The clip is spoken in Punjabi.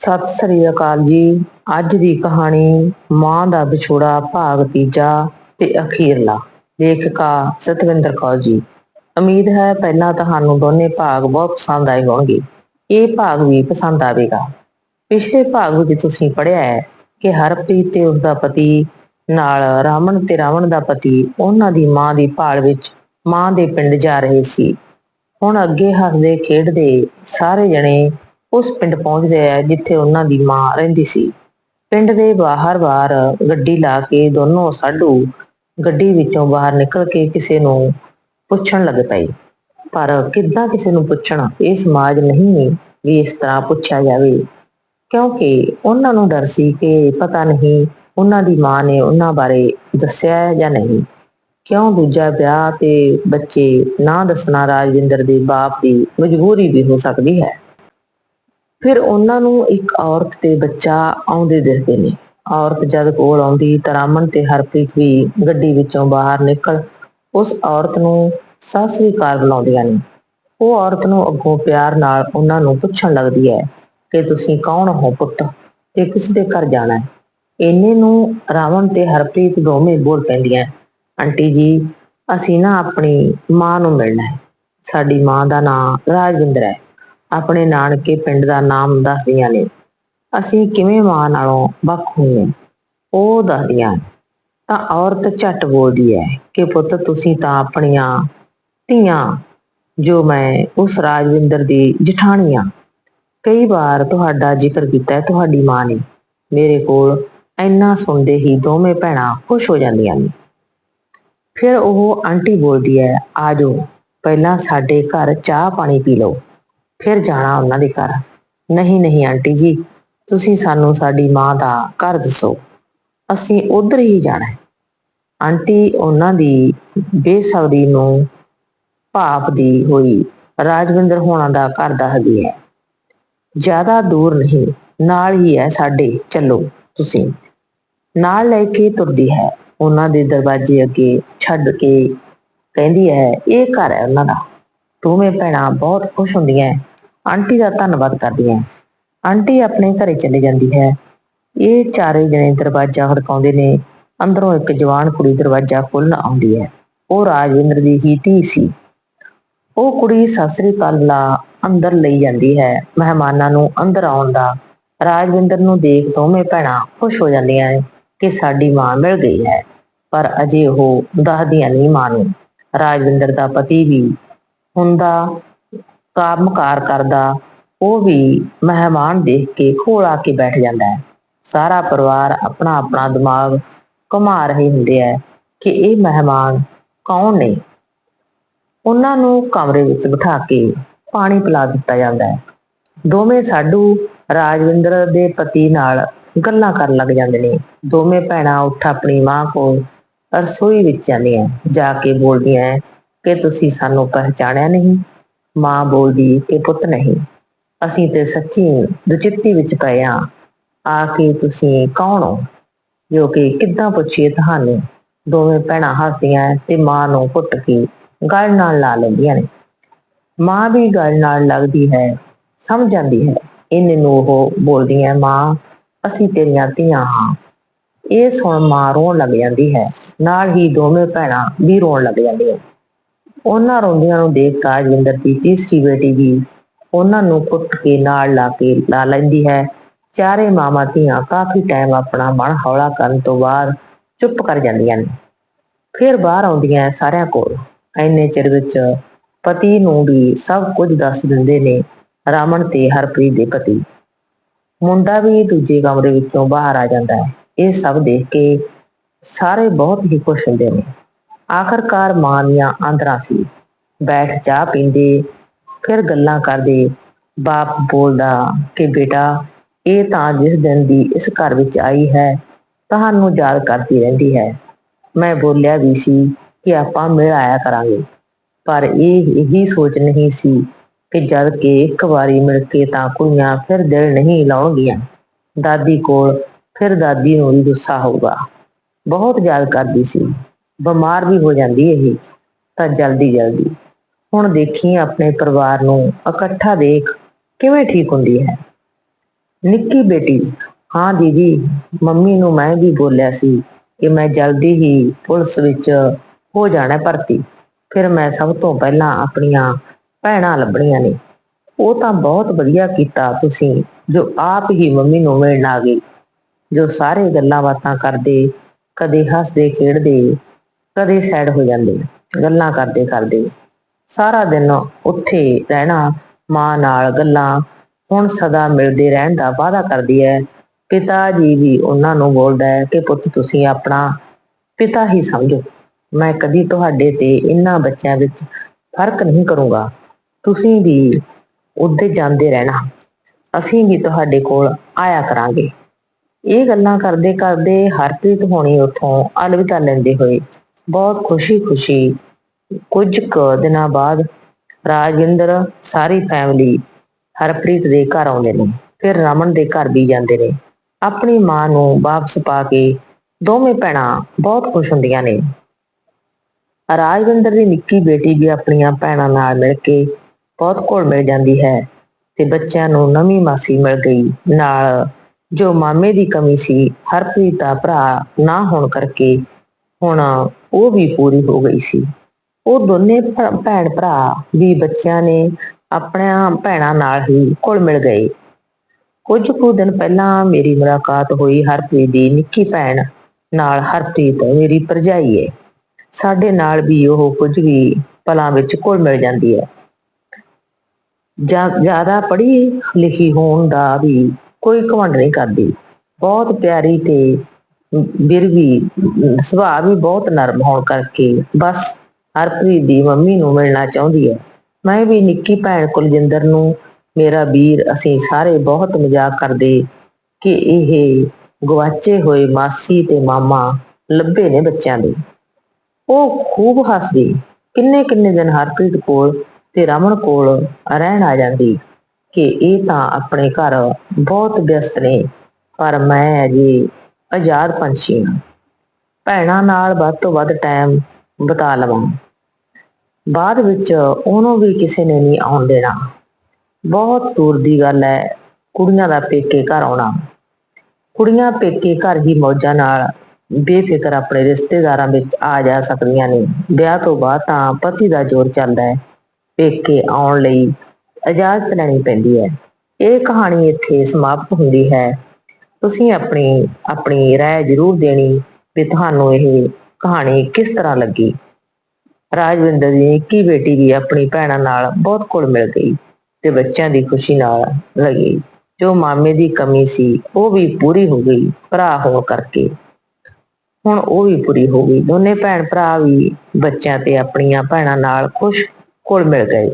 ਸਤਿ ਸ੍ਰੀ ਅਕਾਲ ਜੀ। ਅੱਜ ਦੀ ਕਹਾਣੀ, ਮਾਂ ਦਾ ਵਿਛੋੜਾ ਭਾਗ ਤੀਜਾ ਤੇ ਅਖੀਰਲਾ। ਲੇਖਕਾ ਸਤਵਿੰਦਰ ਕੌਰ ਜੀ। ਉਮੀਦ ਹੈ ਪਹਿਲਾਂ ਤੁਹਾਨੂੰ ਦੋਨੇ ਭਾਗ ਬਹੁਤ ਪਸੰਦ ਆਏ ਹੋਣਗੇ। ਇਹ ਭਾਗ ਵੀ ਪਸੰਦ ਆਵੇਗਾ। ਪਿਛਲੇ ਭਾਗ ਵਿੱਚ ਤੁਸੀਂ ਪੜ੍ਹਿਆ ਹੈ ਕਿ ਹਰਪ੍ਰੀਤ ਤੇ ਉਸਦਾ ਪਤੀ ਨਾਲ ਰਾਵਣ ਤੇ ਰਾਵਣ ਦਾ ਪਤੀ ਉਹਨਾਂ ਦੀ ਮਾਂ ਦੀ ਭਾਲ ਵਿੱਚ ਮਾਂ ਦੇ ਪਿੰਡ ਜਾ ਰਹੇ ਸੀ। ਹੁਣ ਅੱਗੇ ਹੱਸਦੇ ਖੇਡਦੇ ਸਾਰੇ ਜਣੇ ਉਸ ਪਿੰਡ ਪਹੁੰਚਦੇ ਆ ਜਿੱਥੇ ਉਹਨਾਂ ਦੀ ਮਾਂ ਰਹਿੰਦੀ ਸੀ। ਪਿੰਡ ਦੇ ਬਾਹਰ-ਬਾਹਰ ਗੱਡੀ ਲਾ ਕੇ ਦੋਨੋਂ ਸਾਡੂ ਗੱਡੀ ਵਿੱਚੋਂ ਬਾਹਰ ਨਿਕਲ ਕੇ ਕਿਸੇ ਨੂੰ ਪੁੱਛਣ ਲੱਗ ਪਏ। ਪਰ ਕਿੱਦਾਂ ਕਿਸੇ ਨੂੰ ਪੁੱਛਣ, ਇਹ ਸਮਾਜ ਨਹੀਂ ਵੀ ਇਸ ਤਰ੍ਹਾਂ ਪੁੱਛਿਆ ਜਾਵੇ। ਕਿਉਂਕਿ ਉਹਨਾਂ ਨੂੰ ਡਰ ਸੀ ਕਿ ਪਤਾ ਨਹੀਂ ਉਹਨਾਂ ਦੀ ਮਾਂ ਨੇ ਉਹਨਾਂ ਬਾਰੇ ਦੱਸਿਆ ਜਾਂ ਨਹੀਂ। ਕਿਉਂ ਦੂਜਾ ਵਿਆਹ ਤੇ ਬੱਚੇ ਨਾ ਦੱਸਣਾ ਰਾਜਵਿੰਦਰ ਦੇ ਬਾਪ ਦੀ ਮਜਬੂਰੀ ਵੀ ਹੋ ਸਕਦੀ ਹੈ। ਫਿਰ ਉਹਨਾਂ ਨੂੰ ਇੱਕ ਔਰਤ ਤੇ ਬੱਚਾ ਆਉਂਦੇ ਦਿਖਦੇ ਨੇ। ਔਰਤ ਜਦ ਕੋਲ ਆਉਂਦੀ ਤਾਂ ਰਾਮਨ ਤੇ ਹਰਪ੍ਰੀਤ ਵੀ ਗੱਡੀ ਵਿੱਚੋਂ ਬਾਹਰ ਨਿਕਲ ਉਸ ਔਰਤ ਨੂੰ ਸਤਿ ਸ੍ਰੀ ਬੁਲਾਉਂਦੀਆਂ ਨੇ। ਉਹ ਔਰਤ ਨੂੰ ਅੱਗੋਂ ਪਿਆਰ ਨਾਲ ਉਹਨਾਂ ਨੂੰ ਪੁੱਛਣ ਲੱਗਦੀ ਹੈ ਕਿ ਤੁਸੀਂ ਕੌਣ ਹੋ ਪੁੱਤ ਤੇ ਕਿਸ ਦੇ ਘਰ ਜਾਣਾ ਹੈ? ਇੰਨੇ ਨੂੰ ਰਾਵਣ ਤੇ ਹਰਪ੍ਰੀਤ ਦੋਵੇਂ ਬੋਲ ਪੈਂਦੀਆਂ, ਆਂਟੀ ਜੀ, ਅਸੀਂ ਨਾ ਆਪਣੀ ਮਾਂ ਨੂੰ ਮਿਲਣਾ ਹੈ। ਸਾਡੀ ਮਾਂ ਦਾ ਨਾਮ ਰਾਜਵਿੰਦਰ ਹੈ। ਆਪਣੇ ਨਾਨਕੇ ਪਿੰਡ ਦਾ ਨਾਮ ਦੱਸਦੀਆਂ ਨੇ। ਅਸੀਂ ਕਿਵੇਂ ਮਾਂ ਨਾਲੋਂ ਵੱਖ ਹੋਏ ਉਹ ਦੱਸਦੀਆਂ ਤਾਂ ਔਰਤ ਝੱਟ ਬੋਲਦੀ ਹੈ ਕਿ ਪੁੱਤ ਤੁਸੀਂ ਤਾਂ ਆਪਣੀਆਂ ਧੀਆਂ ਜੋ ਮੈਂ ਉਸ ਰਾਜਵਿੰਦਰ ਦੀ ਜਠਾਣੀ ਆ। ਕਈ ਵਾਰ ਤੁਹਾਡਾ ਜ਼ਿਕਰ ਕੀਤਾ ਹੈ, ਤੁਹਾਡੀ ਮਾਂ ਨੇ। ਮੇਰੇ ਕੋਲ ਇੰਨਾ ਸੁਣਦੇ ਹੀ ਦੋਵੇਂ ਭੈਣਾਂ ਖੁਸ਼ ਹੋ ਜਾਂਦੀਆਂ ਨੇ। ਫਿਰ ਉਹ ਆਂਟੀ ਬੋਲਦੀ ਹੈ ਆਜੋ ਪਹਿਲਾਂ ਸਾਡੇ ਘਰ ਚਾਹ ਪਾਣੀ ਪੀ ਲਓ। ਫਿਰ ਜਾਣਾ ਉਹਨਾਂ ਦੇ ਘਰ। ਨਹੀਂ ਨਹੀਂ ਆਂਟੀ ਜੀ, ਤੁਸੀਂ ਸਾਨੂੰ ਸਾਡੀ ਮਾਂ ਦਾ ਘਰ ਦੱਸੋ। ਅਸੀਂ ਉਧਰ ਹੀ ਜਾਣਾ ਹੈ। ਆਂਟੀ, ਉਹਨਾਂ ਦੀ ਬੇਸਬਰੀ ਨੂੰ ਭਾਪ ਦੀ ਹੋਈ ਰਾਜਵਿੰਦਰ ਹੋਣਾ ਦਾ ਘਰ ਦੱਸਦੀ ਹੈ। ਜ਼ਿਆਦਾ ਦੂਰ ਨਹੀਂ, ਨਾਲ ਹੀ ਹੈ ਸਾਡੇ, ਚੱਲੋ ਤੁਸੀਂ। ਨਾਲ ਲੈ ਕੇ ਤੁਰਦੀ ਹੈ। ਉਹਨਾਂ ਦੇ ਦਰਵਾਜ਼ੇ ਅੱਗੇ ਛੱਡ ਕੇ ਕਹਿੰਦੀ ਹੈ, ਇਹ ਘਰ ਹੈ ਉਹਨਾਂ ਦਾ। ਦੋਵੇਂ ਭੈਣਾਂ ਬਹੁਤ ਖੁਸ਼ ਹੁੰਦੀਆਂ ਆਂਟੀ ਦਾ ਧੰਨਵਾਦ ਕਰਦੀਆਂ ਆਂਟੀ ਆਪਣੇ ਘਰੇ ਚਲੇ ਜਾਂਦੀ ਹੈ। ਇਹ ਚਾਰੇ ਜਣੇ ਦਰਵਾਜ਼ਾ ਖੜਕਾਉਂਦੇ ਨੇ। ਅੰਦਰੋਂ ਇੱਕ ਜਵਾਨ ਕੁੜੀ ਦਰਵਾਜ਼ਾ ਖੋਲ੍ਹਣ ਆਉਂਦੀ ਹੈ। ਉਹ ਰਾਜਵਿੰਦਰ ਦੀ ਹੀ ਧੀ ਸੀ। ਉਹ ਕੁੜੀ ਸਸਰੀ ਕਾਲਾ ਅੰਦਰ ਲਈ ਜਾਂਦੀ ਹੈ। ਮਹਿਮਾਨਾਂ ਨੂੰ ਅੰਦਰ ਆਉਣ ਦਾ ਰਾਜਵਿੰਦਰ ਨੂੰ ਦੇਖ ਦੋਵੇਂ ਭੈਣਾਂ ਖੁਸ਼ ਹੋ ਜਾਂਦੀਆਂ ਨੇ ਕਿ ਸਾਡੀ ਮਾਂ ਮਿਲ ਗਈ ਹੈ। ਪਰ ਅਜੇ ਉਹ ਦੱਸਦੀਆਂ ਨਹੀਂ ਮਾਂ ਨੂੰ। ਰਾਜਵਿੰਦਰ ਦਾ ਪਤੀ ਵੀ ਹੁੰਦਾ ਕਾਮਕਾਰ ਕਰਦਾ, ਉਹ ਵੀ ਮਹਿਮਾਨ ਦੇਖ ਕੇ ਖੋਲਾ ਕੇ ਬੈਠ ਜਾਂਦਾ ਹੈ। ਸਾਰਾ ਪਰਿਵਾਰ ਆਪਣਾ ਆਪਣਾ ਦਿਮਾਗ ਘੁਮਾ ਰਹੇ ਹੁੰਦੇ ਹੈ ਕਿ ਇਹ ਮਹਿਮਾਨ ਕੌਣ ਨੇ? ਉਹਨਾਂ ਨੂੰ ਕਮਰੇ ਵਿੱਚ ਬਿਠਾ ਕੇ ਪਾਣੀ ਪਿਲਾ ਦਿੱਤਾ ਜਾਂਦਾ ਹੈ। ਦੋਵੇਂ ਸਾਡੂ ਰਾਜਵਿੰਦਰ ਦੇ ਪਤੀ ਨਾਲ ਗੱਲਾਂ ਕਰਨ ਲੱਗ ਜਾਂਦੇ ਨੇ। ਦੋਵੇਂ ਭੈਣਾਂ ਉੱਠ ਆਪਣੀ ਮਾਂ ਕੋਲ ਰਸੋਈ ਵਿੱਚ ਜਾਂਦੀਆਂ, ਜਾ ਕੇ ਬੋਲਦੀਆਂ ਕਿ ਤੁਸੀਂ ਸਾਨੂੰ ਪਹਿਚਾਣਿਆ ਨਹੀਂ। ਮਾਂ ਬੋਲਦੀ ਕਿ ਪੁੱਤ ਨਹੀਂ। ਅਸੀਂ ਤੇ ਸੱਚੀ ਦੁਚਿੱਤੀ ਵਿੱਚ ਪਏ ਆ। ਆ ਕੇ ਤੁਸੀਂ ਕੌਣ ਹੋ? ਜੋ ਕਿ ਕਿੱਦਾਂ ਪੁੱਛੀਏ ਤੁਹਾਨੂੰ। ਦੋਵੇਂ ਭੈਣਾਂ ਹੱਸਦੀਆਂ ਤੇ ਮਾਂ ਨੂੰ ਘੁੱਟ ਕੇ ਗਲ ਨਾਲ ਲਾ ਲੈਂਦੀਆਂ ਨੇ। ਮਾਂ ਵੀ ਗਲ ਨਾਲ ਲੱਗਦੀ ਹੈ, ਸਮਝ ਜਾਂਦੀ ਹੈ। ਇਹਨੇ ਨੂੰ ਉਹ ਬੋਲਦੀਆਂ, ਮਾਂ, ਅਸੀਂ ਤੇਰੀਆਂ ਧੀਆਂ ਹਾਂ ਇਹ ਸੁਣ ਮਾਂ ਰੋਣ ਲੱਗ ਜਾਂਦੀ ਹੈ। ਨਾਲ ਹੀ ਦੋਵੇਂ ਭੈਣਾਂ ਵੀ ਰੋਣ ਲੱਗ ਜਾਂਦੀਆਂ। ਉਹਨਾਂ ਰੋਂਦਿਆਂ ਨੂੰ ਦੇਖ ਰਾਜਵਿੰਦਰ ਦੀ ਤੀਸਰੀ ਬੇਟੀ ਵੀ ਉਹਨਾਂ ਨੂੰ ਕੁੱਟ ਕੇ ਨਾਲ ਲਾ ਕੇ ਲਾ ਲੈਂਦੀ ਹੈ। ਚਾਰੇ ਮਾਮਾ ਧੀਆਂ ਕਾਫੀ ਟਾਈਮ ਆਪਣਾ ਮਨ ਹੌਲਾ ਕਰਨ ਤੋਂ ਬਾਅਦ ਚੁੱਪ ਕਰ ਜਾਂਦੀਆਂ ਨੇ। ਫਿਰ ਬਾਹਰ ਆਉਂਦੀਆਂ ਸਾਰਿਆਂ ਕੋਲ। ਐਨੇ ਚਿਰ ਵਿੱਚ ਪਤੀ ਨੂੰ ਵੀ ਸਭ ਕੁਝ ਦੱਸ ਦਿੰਦੇ ਨੇ ਰਾਮਨ ਤੇ ਹਰਪ੍ਰੀਤ ਦੇ ਪਤੀ। ਮੁੰਡਾ ਵੀ ਦੂਜੇ ਕਮਰੇ ਵਿੱਚੋਂ ਬਾਹਰ ਆ ਜਾਂਦਾ ਹੈ। ਇਹ ਸਭ ਦੇਖ ਕੇ ਸਾਰੇ ਬਹੁਤ ਹੀ ਖੁਸ਼ ਹੁੰਦੇ ਨੇ। ਆਖਰਕਾਰ ਮਾਂ ਦੀਆਂ ਆਂਦਰਾਂ ਸੀ। ਬੈਠ ਚਾਹ ਪੀਂਦੇ, ਫਿਰ ਗੱਲਾਂ ਕਰਦੇ, ਬਾਪ ਬੋਲਦਾ ਕਿ ਬੇਟਾ, ਇਹ ਤਾਂ ਜਿਸ ਦਿਨ ਦੀ ਇਸ ਘਰ ਵਿੱਚ ਆਈ ਹੈ, ਤੁਹਾਨੂੰ ਯਾਦ ਕਰਦੀ ਰਹਿੰਦੀ ਹੈ। ਮੈਂ ਬੋਲਿਆ ਵੀ ਸੀ ਕਿ ਆਪਾਂ ਮਿਲ ਆਇਆ ਕਰਾਂਗੇ। ਪਰ ਇਹ ਇਹੀ ਸੋਚ ਨਹੀਂ ਸੀ ਕਿ ਜਦ ਕਿ ਇੱਕ ਵਾਰੀ ਮਿਲ ਕੇ ਤਾਂ ਕੁੜੀਆਂ ਫਿਰ ਦਿਲ ਨਹੀਂ ਲਾਉਣਗੀਆਂ। ਦਾਦੀ ਕੋਲ ਫਿਰ ਦਾਦੀ ਨੂੰ ਵੀ ਗੁੱਸਾ ਹੋਊਗਾ। ਬਹੁਤ ਯਾਦ ਕਰਦੀ ਸੀ। ਬਿਮਾਰ ਵੀ ਹੋ ਜਾਂਦੀ ਇਹ, ਤਾਂ ਜਲਦੀ ਜਲਦੀ। ਹੁਣ ਦੇਖੀ ਆਪਣੇ ਪਰਿਵਾਰ ਨੂੰ ਇਕੱਠਾ ਦੇਖ ਕਿਵੇਂ ਠੀਕ ਹੁੰਦੀ ਹੈ। ਨਿੱਕੀ ਬੇਟੀ, ਹਾਂ ਦੀਦੀ, ਮੰਮੀ ਨੂੰ ਮੈਂ ਵੀ ਬੋਲਿਆ ਸੀ ਕਿ ਮੈਂ ਜਲਦੀ ਹੀ ਪੁਲਿਸ ਵਿੱਚ ਹੋ ਜਾਣਾ ਭਰਤੀ। ਫਿਰ ਮੈਂ ਸਭ ਤੋਂ ਪਹਿਲਾਂ ਆਪਣੀਆਂ ਭੈਣਾਂ ਲੱਭਣੀਆਂ ਨੇ। ਉਹ ਤਾਂ ਬਹੁਤ ਵਧੀਆ ਕੀਤਾ ਤੁਸੀਂ, ਜੋ ਆਪ ਹੀ ਮੰਮੀ ਨੂੰ ਮਿਲਣ ਆ ਗਏ ਜੋ ਸਾਰੇ ਗੱਲਾਂ ਬਾਤਾਂ ਕਰਦੇ, ਕਦੇ ਹੱਸਦੇ, ਖੇਡਦੇ ਕਦੇ ਸੈਡ ਹੋ ਜਾਂਦੇ ਗੱਲਾਂ ਕਰਦੇ ਕਰਦੇ। ਸਾਰਾ ਦਿਨ ਉੱਥੇ ਰਹਿਣਾ, ਮਾਂ ਨਾਲ ਗੱਲਾਂ, ਹੁਣ ਸਦਾ ਮਿਲਦੇ ਰਹਿਣ ਦਾ ਵਾਅਦਾ ਕਰਦੀ ਹੈ ਪਿਤਾ ਜੀ ਵੀ ਉਹਨਾਂ ਨੂੰ ਬੋਲਦਾ ਹੈ ਕਿ ਪੁੱਤ ਤੁਸੀਂ ਆਪਣਾ ਪਿਤਾ ਹੀ ਸਮਝੋ। ਮੈਂ ਕਦੀ ਤੁਹਾਡੇ ਤੇ ਇਹਨਾਂ ਬੱਚਿਆਂ ਵਿੱਚ ਫ਼ਰਕ ਨਹੀਂ ਕਰੂੰਗਾ। ਤੁਸੀਂ ਵੀ ਉੱਧੇ ਜਾਂਦੇ ਰਹਿਣਾ। ਅਸੀਂ ਵੀ ਤੁਹਾਡੇ ਕੋਲ ਆਇਆ ਕਰਾਂਗੇ। ਇਹ ਗੱਲਾਂ ਕਰਦੇ ਕਰਦੇ ਹਰਪ੍ਰੀਤ ਹੋਣੀ ਉੱਥੋਂ ਅਲਵਿਦਾ ਲੈਂਦੇ ਹੋਏ ਬਹੁਤ ਖੁਸ਼ੀ-ਖੁਸ਼ੀ ਕੁਝ ਕੁ ਦਿਨਾਂ ਬਾਅਦ ਰਾਜਵਿੰਦਰ, ਸਾਰੀ ਫੈਮਿਲੀ ਹਰਪ੍ਰੀਤ ਦੇ ਘਰ ਆਉਂਦੇ ਨੇ। ਫਿਰ ਰਮਨ ਦੇ ਘਰ ਵੀ ਜਾਂਦੇ ਨੇ। ਆਪਣੀ ਮਾਂ ਨੂੰ ਵਾਪਸ ਪਾ ਕੇ ਦੋਵੇਂ ਭੈਣਾਂ ਬਹੁਤ ਖੁਸ਼ ਹੁੰਦੀਆਂ ਨੇ। ਰਾਜਵਿੰਦਰ ਦੀ ਨਿੱਕੀ ਬੇਟੀ ਵੀ ਆਪਣੀਆਂ ਭੈਣਾਂ ਨਾਲ ਮਿਲ ਕੇ ਬਹੁਤ ਘੁਲ ਮਿਲ ਜਾਂਦੀ ਹੈ ਤੇ ਬੱਚਿਆਂ ਨੂੰ ਨਵੀਂ ਮਾਸੀ ਮਿਲ ਗਈ। ਨਾਲ ਜੋ ਮਾਮੇ ਦੀ ਕਮੀ ਸੀ, ਹਰਪ੍ਰੀਤ ਦਾ ਭਰਾ ਨਾ ਹੋਣ ਕਰਕੇ ਹੁਣ, ਉਹ ਵੀ ਪੂਰੀ ਹੋ ਗਈ ਸੀ। ਉਹ ਦੋਨੇ ਭੈਣ ਭਰਾ ਵੀ ਬੱਚਿਆਂ ਨੇ ਆਪਣਿਆਂ ਭੈਣਾਂ ਨਾਲ ਹੀ ਘੁਲ ਮਿਲ ਗਏ। ਕੁਝ ਕੁ ਦਿਨ ਪਹਿਲਾਂ ਮੇਰੀ ਮੁਲਾਕਾਤ ਹੋਈ ਹਰਪ੍ਰੀਤ ਦੀ ਨਿੱਕੀ ਭੈਣ ਨਾਲ। ਹਰਪ੍ਰੀਤ ਮੇਰੀ ਭਰਜਾਈ ਹੈ ਸਾਡੇ ਨਾਲ ਵੀ ਉਹ ਕੁਝ ਵੀ ਪਲਾਂ ਵਿੱਚ ਘੁਲ ਮਿਲ ਜਾਂਦੀ ਹੈ ਜ਼ਿਆਦਾ ਪੜ੍ਹੀ ਲਿਖੀ ਹੋਣ ਦਾ ਵੀ ਕੋਈ ਘਮੰਡ ਨਹੀਂ ਕਰਦੀ। ਬਹੁਤ ਪਿਆਰੀ ਤੇ ਬਿਰਵੀ ਸੁਭਾਅ ਵੀ ਬਹੁਤ ਨਰਮ ਹੋਣ ਕਰਕੇ ਬਸ ਹਰਪ੍ਰੀਤ ਦੀ ਮੰਮੀ ਨੂੰ ਮਿਲਣਾ ਚਾਹੁੰਦੀ ਹੈ। ਮੈਂ ਵੀ ਨਿੱਕੀ ਭੈਣ ਕੁਲਜਿੰਦਰ ਨੂੰ, ਮੇਰਾ ਵੀਰ, ਅਸੀਂ ਸਾਰੇ ਬਹੁਤ ਮਜ਼ਾਕ ਕਰਦੇ ਕਿ ਇਹ ਗਵਾਚੇ ਹੋਏ ਮਾਸੀ ਤੇ ਮਾਮਾ ਲੱਭੇ ਨੇ ਬੱਚਿਆਂ ਦੇ। ਉਹ ਖੂਬ ਹੱਸਦੀ ਕਿੰਨੇ ਕਿੰਨੇ ਦਿਨ ਹਰਪ੍ਰੀਤ ਕੋਲ ਤੇ ਰਮਨ ਕੋਲ ਰਹਿਣ ਆ ਜਾਂਦੀ ਕਿ ਇਹ ਤਾਂ ਆਪਣੇ ਘਰ ਬਹੁਤ ਵਿਅਸਤ ਨੇ, ਪਰ ਮੈਂ ਅਜੇ ਆਜ਼ਾਦ ਪੰਛੀ ਹਾਂ ਭੈਣਾਂ ਨਾਲ ਵੱਧ ਤੋਂ ਵੱਧ ਟਾਈਮ ਬਿਤਾ ਲਵਾਂ। ਬਾਅਦ ਵਿੱਚ ਉਹਨੂੰ ਵੀ ਕਿਸੇ ਨੇ ਨਹੀਂ ਆਉਣ ਦੇਣਾ। ਬਹੁਤ ਦੂਰ ਦੀ ਗੱਲ ਹੈ, ਕੁੜੀਆਂ ਦਾ ਪੇਕੇ ਘਰ ਆਉਣਾ। ਕੁੜੀਆਂ ਪੇਕੇ ਘਰ ਹੀ ਮੌਜਾਂ ਨਾਲ ਬੇਫਿਕਰ ਆਪਣੇ ਰਿਸ਼ਤੇਦਾਰਾਂ ਵਿੱਚ ਆ ਜਾ ਸਕਦੀਆਂ ਨੇ। ਵਿਆਹ ਤੋਂ ਬਾਅਦ ਤਾਂ ਪਤੀ ਦਾ ਜ਼ੋਰ ਚੱਲਦਾ ਹੈ। ਪੇਕੇ ਆਉਣ ਲਈ ਇਜਾਜ਼ਤ ਲੈਣੀ ਪੈਂਦੀ ਹੈ। ਇਹ ਕਹਾਣੀ ਇੱਥੇ ਸਮਾਪਤ ਹੁੰਦੀ ਹੈ। ਤੁਸੀਂ ਆਪਣੀ ਆਪਣੀ ਰਾਏ ਜ਼ਰੂਰ ਦੇਣੀ ਵੀ ਤੁਹਾਨੂੰ ਇਹ ਕਹਾਣੀ ਕਿਸ ਤਰ੍ਹਾਂ ਲੱਗੀ। ਰਾਜਵਿੰਦਰ ਦੀ ਨਿੱਕੀ ਬੇਟੀ ਵੀ ਆਪਣੀ ਭੈਣਾਂ ਨਾਲ ਬਹੁਤ ਘੁਲ ਮਿਲ ਗਈ ਤੇ ਬੱਚਿਆਂ ਦੀ ਖੁਸ਼ੀ ਨਾਲ ਲੱਗੀ। ਜੋ ਮਾਮੇ ਦੀ ਕਮੀ ਸੀ, ਉਹ ਵੀ ਪੂਰੀ ਹੋ ਗਈ ਭਰਾ ਹੋਣ ਕਰਕੇ। ਹੁਣ ਉਹ ਵੀ ਪੂਰੀ ਹੋ ਗਈ। ਦੋਨੇ ਭੈਣ ਭਰਾ ਵੀ ਬੱਚਿਆਂ ਤੇ ਆਪਣੀਆਂ ਭੈਣਾਂ ਨਾਲ ਖੁਸ਼ ਕੋਲ ਮਿਲ ਗਏ।